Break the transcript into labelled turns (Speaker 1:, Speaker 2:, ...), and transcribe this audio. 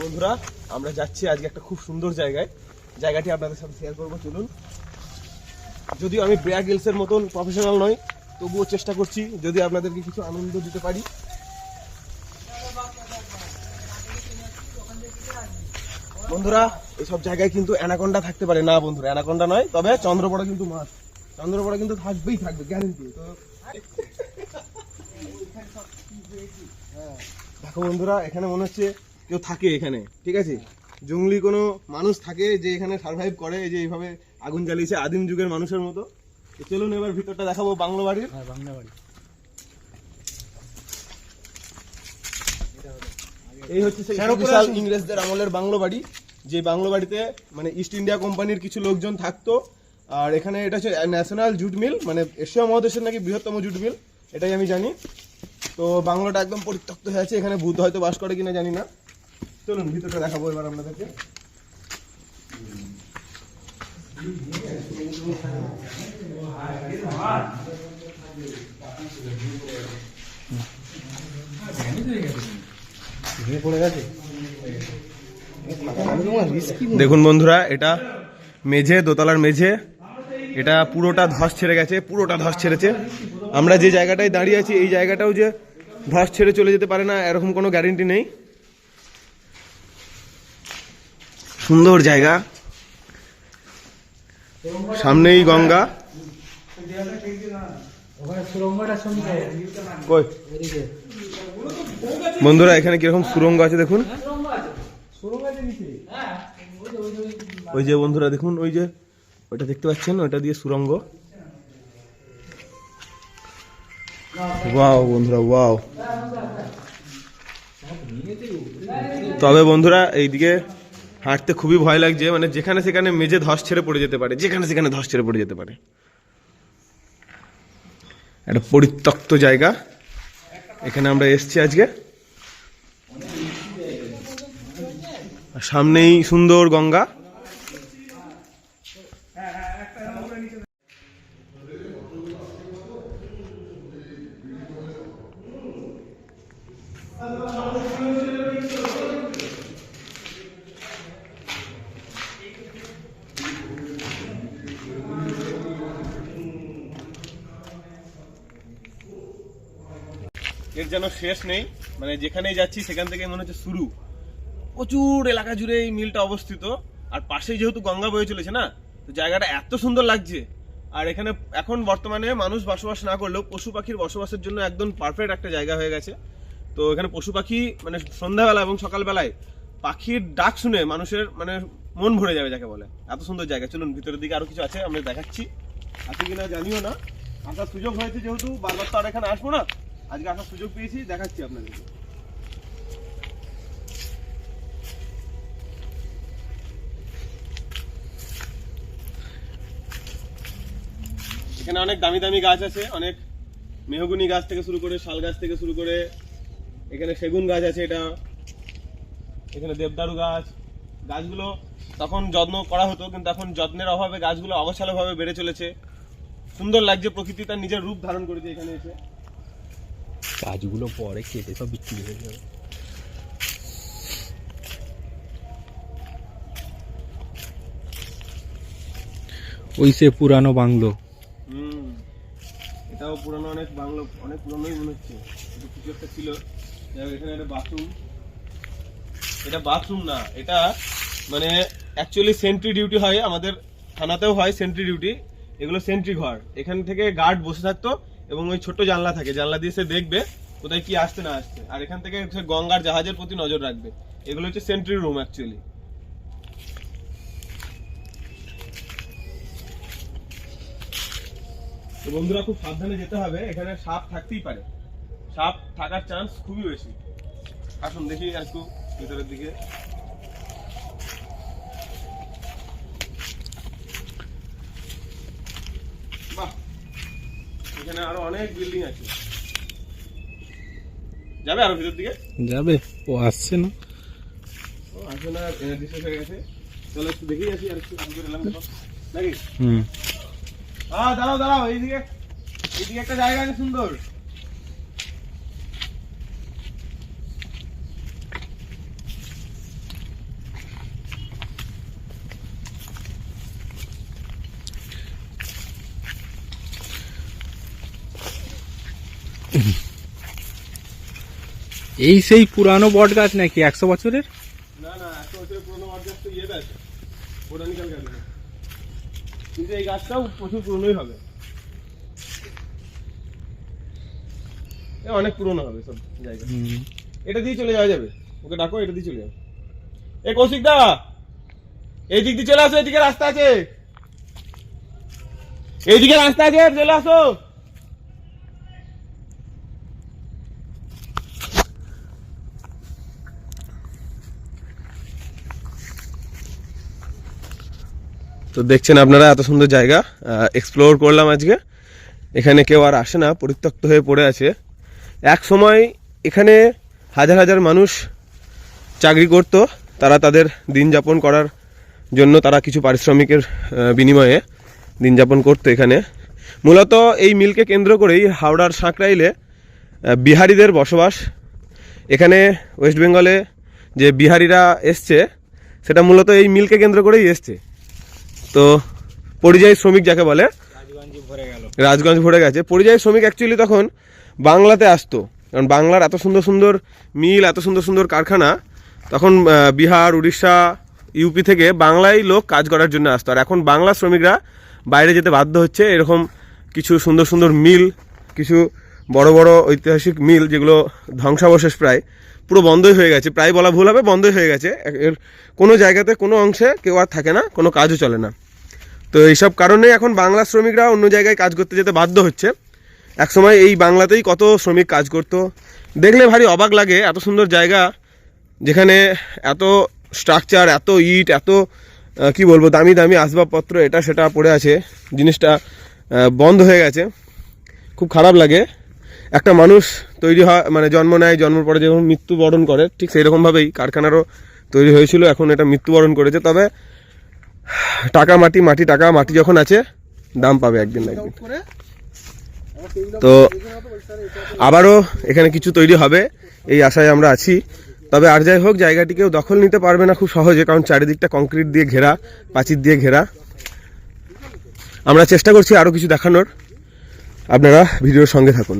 Speaker 1: বন্ধুরা, আমরা যাচ্ছি আজকে একটা খুব সুন্দর জায়গায়। জায়গাটি আপনাদের সাথে শেয়ার করব, চলুন। যদিও আমি ব্রেয়া গিলসের মতন প্রফেশনাল নই, তবুও চেষ্টা করছি যদি আপনাদেরকে কিছু আনন্দ দিতে পারি। বন্ধুরা এইসব জায়গায় কিন্তু অ্যানাকোন্ডা থাকতে পারে। না, বন্ধুরা, অ্যানাকোন্ডা নয়, তবে চন্দ্রপড়া কিন্তু মাছ চন্দ্রপড়া কিন্তু থাকবেই থাকবে গ্যারেন্টি তো। দেখো বন্ধুরা, এখানে মনে হচ্ছে কেউ থাকে এখানে ঠিক আছে? জঙ্গলি কোনো মানুষ থাকে যে এখানে সার্ভাইভ করে যে এইভাবে আগুন জ্বালিয়েছে আদিম যুগের মানুষের মতো। চলুন এবার ভিতরটা দেখাবো বাংলো বাড়ির।
Speaker 2: হ্যাঁ বাংলা বাড়ি।
Speaker 1: এই হচ্ছে সেই বিশাল ইংরেজদের আমলের বাংলো বাড়ি যে বাংলো বাড়িতে মানে ইস্ট ইন্ডিয়া কোম্পানির কিছু লোকজন থাকতো। আর এখানে এটা হচ্ছে ন্যাশনাল জুট মিল মানে এশিয়া মহাদেশের নাকি বৃহত্তম জুট মিল এটাই আমি জানি। তো বাংলোটা একদম পরিত্যক্ত হয়ে আছে এখানে ভূত হয়তো বাস করে কিনা জানি না। চলুন, ভিতরটা দেখাবো এবার আপনাদেরকে। দেখুন বন্ধুরা, এটা মেঝে, দোতলার মেঝে। এটা পুরোটা ধস ছেড়ে গেছে, পুরোটা ধস ছেড়েছে। আমরা যে জায়গাটায় দাঁড়িয়ে আছি, এই জায়গাটাও যে ধস ছেড়ে চলে যেতে পারে না, এরকম কোনো গ্যারেন্টি নেই। সুন্দর জায়গা। সামনেই গঙ্গা। বন্ধুরা, এখানে কীরকম সুরঙ্গ আছে দেখুন। ওই যে বন্ধুরা, দেখুন, ওই যে ওটা দেখতে পাচ্ছেন? ওটা দিয়ে সুরঙ্গ। ওয়াও, বন্ধুরা, ওয়াও। তবে বন্ধুরা, এইদিকে হাঁটতে খুবই ভয় লাগছে মানে যেখানে সেখানে মেঝে ধস ছেড়ে পড়ে যেতে পারে, যেখানে সেখানে ধস ছেড়ে পড়ে যেতে পারে। একটা পরিত্যক্ত জায়গা। এখানে আমরা এসছি আজকে। সামনেই সুন্দর গঙ্গা। এর যেন শেষ নেই। মানে যেখানেই যাচ্ছি, সেখান থেকে মনে হচ্ছে শুরু। প্রচুর এলাকা জুড়ে এই মিলটা অবস্থিত। আর পাশেই যেহেতু গঙ্গা বয়ে চলেছে না, তো জায়গাটা এত সুন্দর লাগছে। আর এখানে এখন বর্তমানে মানুষ বসবাস না করলেও পশু পাখির বসবাসের জন্য একদম পারফেক্ট একটা জায়গা হয়ে গেছে। তো এখানে পশু পাখি মানে সন্ধ্যাবেলা এবং সকালবেলায় পাখির ডাক শুনে মানুষের মানে মন ভরে যাবে যাকে বলে। এত সুন্দর জায়গা। চলুন, ভিতরের দিকে আরও কিছু আছে, আমরা দেখাচ্ছি। আছে কিনা জানিও না। আসার সুযোগ হয়েছে যেহেতু, বারবার তো আর এখানে আসব না। আজকে আসার সুযোগ পেয়েছি, দেখাচ্ছি আপনাদেরকে। এখানে অনেক দামি দামি গাছ আছে, অনেক মেহগুনি গাছ থেকে শুরু করে, শাল গাছ থেকে শুরু করে, এখানে সেগুন গাছ আছে এটা, এখানে দেবদারু গাছ। গাছগুলো তখন যত্ন করা হতো, কিন্তু এখন যত্নের অভাবে গাছগুলো অগোছালোভাবে বেড়ে চলেছে। সুন্দর লাগছে প্রকৃতি তার নিজের রূপ ধারণ করেছে এখানে এসে।
Speaker 2: গাছগুলো পরে কেটে সব বিক্রি হয়ে যাবে। ওই সে পুরানো বাংলো।
Speaker 1: এটাও পুরানো, অনেক বাংলো, অনেক পুরানোই মনে হচ্ছে। কিছু একটা ছিল। এখানে একটা বাথরুম এটা বাথরুম না, এটা মানে অ্যাকচুয়ালি সেন্ট্রি ডিউটি হয়, আমাদের থানাতেও হয় সেন্ট্রি ডিউটি এগুলো সেন্ট্রি ঘর। এখান থেকে গার্ড বসে থাকতো। এবং ওই ছোট্ট জানলা থাকে। জানলা দিয়ে সে দেখবে কোথায় কি আসছে না আসছে। আর এখান থেকে সে গঙ্গার জাহাজের প্রতি নজর রাখবে। এগুলো হচ্ছে সেন্ট্রি রুম অ্যাকচুয়ালি বন্ধুরা, খুব সাবধানে যেতে হবে। এখানে সাপ থাকতেই পারে। সাপ থাকার চান্স খুবই বেশি। আসুন, দেখি একটু ভিতরের দিকে। এখানে আরও অনেক বিল্ডিং আছে। যাবে আরও ভিতর দিকে?
Speaker 2: যাবে ও আসছে না।
Speaker 1: ও আসছে না এনার্জি শেষ হয়ে গেছে। চলো একটু দেখেই আসি আর একটু করে এলাম দেখো। নাকি?
Speaker 2: হুম।
Speaker 1: আ দাঁড়াও দাঁড়াও এইদিকে এইদিকে একটা জায়গা আছে সুন্দর।
Speaker 2: এই সেই পুরানো বট গাছ নাকি একশো বছরের?
Speaker 1: না না একশো বছরের পুরোনো অর্জাস তো ইয়েতে আছে বোটানিক্যাল গার্ডেনে কিন্তু এই গাছটাও প্রচুর পুরনোই হবে। এ অনেক পুরনো হবে সব জায়গা। এটা দিয়ে চলে যাওয়া যাবে। ওকে ডাকো এটা দিয়ে চলে যাও। এ কৌশিক দা! এই দিক দিয়ে চলে আসো এদিকে রাস্তা আছে। এইদিকে রাস্তা আছে চলে আসো। তো দেখছেন আপনারা এত সুন্দর জায়গা এক্সপ্লোর করলাম আজকে। এখানে কেউ আর আসে না, পরিত্যক্ত হয়ে পড়ে আছে। এক সময় এখানে হাজার হাজার মানুষ চাকরি করত, তারা তাদের দিন যাপন করার জন্য তারা কিছু পারিশ্রমিকের বিনিময়ে দিন যাপন করতো এখানে। মূলত এই মিলকে কেন্দ্র করেই হাওড়ার সাঁকরাইলে বিহারিদের বসবাস। এখানে ওয়েস্ট বেঙ্গলে যে বিহারিরা এসছে, সেটা মূলত এই মিলকে কেন্দ্র করেই এসছে। তো পরিযায়ী শ্রমিক যাকে বলে রাজগঞ্জ ভরে গেছে। পরিযায়ী শ্রমিক অ্যাকচুয়ালি তখন বাংলাতে আসতো। কারণ বাংলার এত সুন্দর সুন্দর মিল এত সুন্দর সুন্দর কারখানা তখন বিহার উড়িষ্যা ইউপি থেকে বাংলায় লোক কাজ করার জন্য আসতো। আর এখন বাংলা শ্রমিকরা বাইরে যেতে বাধ্য হচ্ছে। এরকম কিছু সুন্দর সুন্দর মিল কিছু বড় বড় ঐতিহাসিক মিল যেগুলো ধ্বংসাবশেষ প্রায়। পুরো বন্ধই হয়ে গেছে, প্রায় বলা ভুল হবে, বন্ধই হয়ে গেছে। এর কোনো জায়গাতে, কোনো অংশে কেউ আর থাকে না, কোনো কাজও চলে না। তো এইসব কারণে এখন বাংলা শ্রমিকরা অন্য জায়গায় কাজ করতে যেতে বাধ্য হচ্ছে। একসময় এই বাংলাতেই কত শ্রমিক কাজ করতো। দেখলে ভারী অবাক লাগে, এত সুন্দর জায়গা যেখানে এত স্ট্রাকচার এত ইট, এত কি বলব, দামি দামি আসবাবপত্র, এটা সেটা পড়ে আছে, জিনিসটা বন্ধ হয়ে গেছে। খুব খারাপ লাগে। একটা মানুষ তৈরি হয় মানে জন্ম নেয় জন্মের পরে যখন মৃত্যুবরণ করে ঠিক সেই রকমভাবেই কারখানারও তৈরি হয়েছিল এখন এটা মৃত্যুবরণ করেছে। তবে টাকা মাটি মাটি টাকা মাটি যখন আছে দাম পাবে একদিন না একদিন। তো আবারও এখানে কিছু তৈরি হবে এই আশায় আমরা আছি। তবে আর যাই হোক জায়গাটিকেও দখল নিতে পারবে না খুব সহজে কারণ চারিদিকটা কংক্রিট দিয়ে ঘেরা প্রাচীর দিয়ে ঘেরা। আমরা চেষ্টা করছি আরও কিছু দেখানোর। আপনারা ভিডিওর সঙ্গে থাকুন।